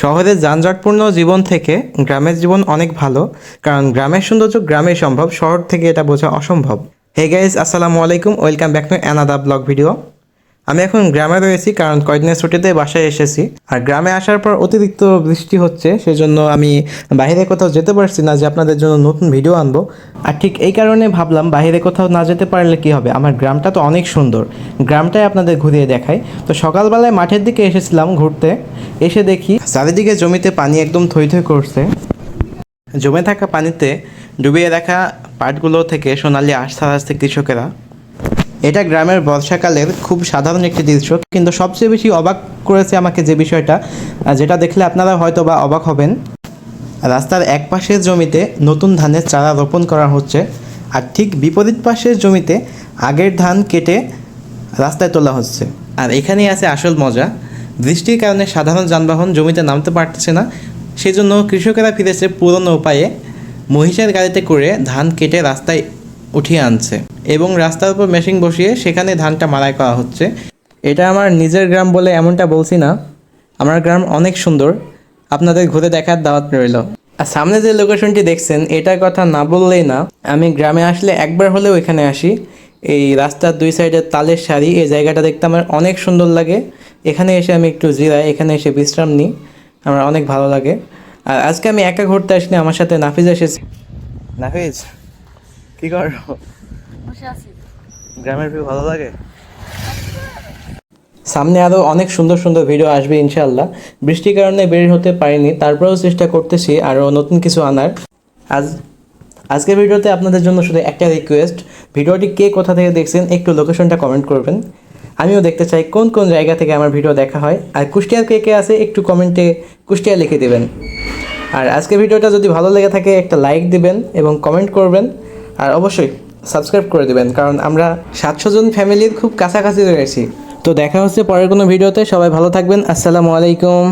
শহরের যানজটপূর্ণ জীবন থেকে গ্রামের জীবন অনেক ভালো, কারণ গ্রামের সৌন্দর্য গ্রামে সম্ভব, শহর থেকে এটা বোঝা অসম্ভব। হে গাইজ আসসালামু আলাইকুম welcome back to another vlog video আমি এখন গ্রামে রয়েছি কারণ কয়েকদিনের ছুটিতে বাসায় এসেছি। আর গ্রামে আসার পর অতিরিক্ত বৃষ্টি হচ্ছে, সেজন্য আমি বাইরে কোথাও যেতে পারছি না যে আপনাদের জন্য নতুন ভিডিও আনব। আর ঠিক এই কারণে ভাবলাম বাইরে কোথাও না যেতে পারলে কি হবে? আমার গ্রামটা তো অনেক সুন্দর। গ্রামটাই আপনাদের ঘুরিয়ে দেখাই। তো সকালবেলায় মাঠের দিকে এসেছিলাম ঘুরতে। এসে দেখি চারিদিকে জমিতে পানি একদম থই থই করছে। জমে থাকা পানিতে ডুবিয়ে রাখা পাটগুলো থেকে সোনালি আশ ছাড়াচ্ছে কৃষকেরা এটা গ্রামের বর্ষাকালের খুব সাধারণ একটি দৃশ্য, কিন্তু সবচেয়ে বেশি অবাক করেছে আমাকে যে বিষয়টা যেটা দেখলে আপনারা হয়তো বা অবাক হবেন। রাস্তার এক পাশের জমিতে নতুন ধানের চারা রোপণ করা হচ্ছে, আর ঠিক বিপরীত পাশের জমিতে আগের ধান কেটে রাস্তায় তোলা হচ্ছে। আর এখানেই আছে আসল মজা। বৃষ্টির কারণে সাধারণ যানবাহন জমিতে নামতে পারতেছে না, সেজন্য কৃষকেরা ফিরেছে পুরনো উপায়ে। মহিষের গাড়িতে করে ধান কেটে রাস্তায় উঠিয়ে আনছে এবং রাস্তার উপর মেশিন বসিয়ে সেখানে ধানটা মারাই করা হচ্ছে। এটা আমার নিজের গ্রাম বলে এমনটা বলছি না। আমার গ্রাম অনেক সুন্দর। আপনাদের ঘুরে দেখার দাওয়াত রইল। আর সামনে যে লোকেশনটি দেখছেন, এটার কথা না বললেই না। আমি গ্রামে আসলে একবার হলেও এখানে আসি। এই রাস্তার দুই সাইডের তালের শাড়ি এই জায়গাটা দেখতে আমার অনেক সুন্দর লাগে। এখানে এসে আমি একটু জিরাই এখানে এসে বিশ্রাম নিই। আমার অনেক ভালো লাগে। আর আজকে আমি একা ঘুরতে আসিনি, আমার সাথে নাফিজ এসেছি। নাফিজ? কি করো? গ্রামের ভিউ ভালো লাগে? সামনে আরও অনেক সুন্দর সুন্দর ভিডিও আসবে ইনশাল্লাহ বৃষ্টির কারণে বের হতে পারিনি তারপরেও চেষ্টা করতেছি আরও নতুন কিছু আনার। আজ আজকের ভিডিওতে আপনাদের জন্য শুধু একটা রিকোয়েস্ট ভিডিওটি কে কোথা থেকে দেখছেন একটু লোকেশনটা কমেন্ট করবেন। আমিও দেখতে চাই কোন কোন জায়গা থেকে আমার ভিডিও দেখা হয় আর কুষ্টিয়ার কে কে আছে একটু কমেন্টে কুষ্টিয়া লিখে দেবেন। আর আজকের ভিডিওটা যদি ভালো লেগে থাকে একটা লাইক দিবেন এবং কমেন্ট করবেন। আর অবশ্যই সাবস্ক্রাইব করে দেবেন, কারণ আমরা সাতশো জন ফ্যামিলির খুব কাছাকাছি রয়েছি তো দেখা হচ্ছে পরের কোনো ভিডিওতে, সবাই ভালো থাকবেন, আসসালামু আলাইকুম।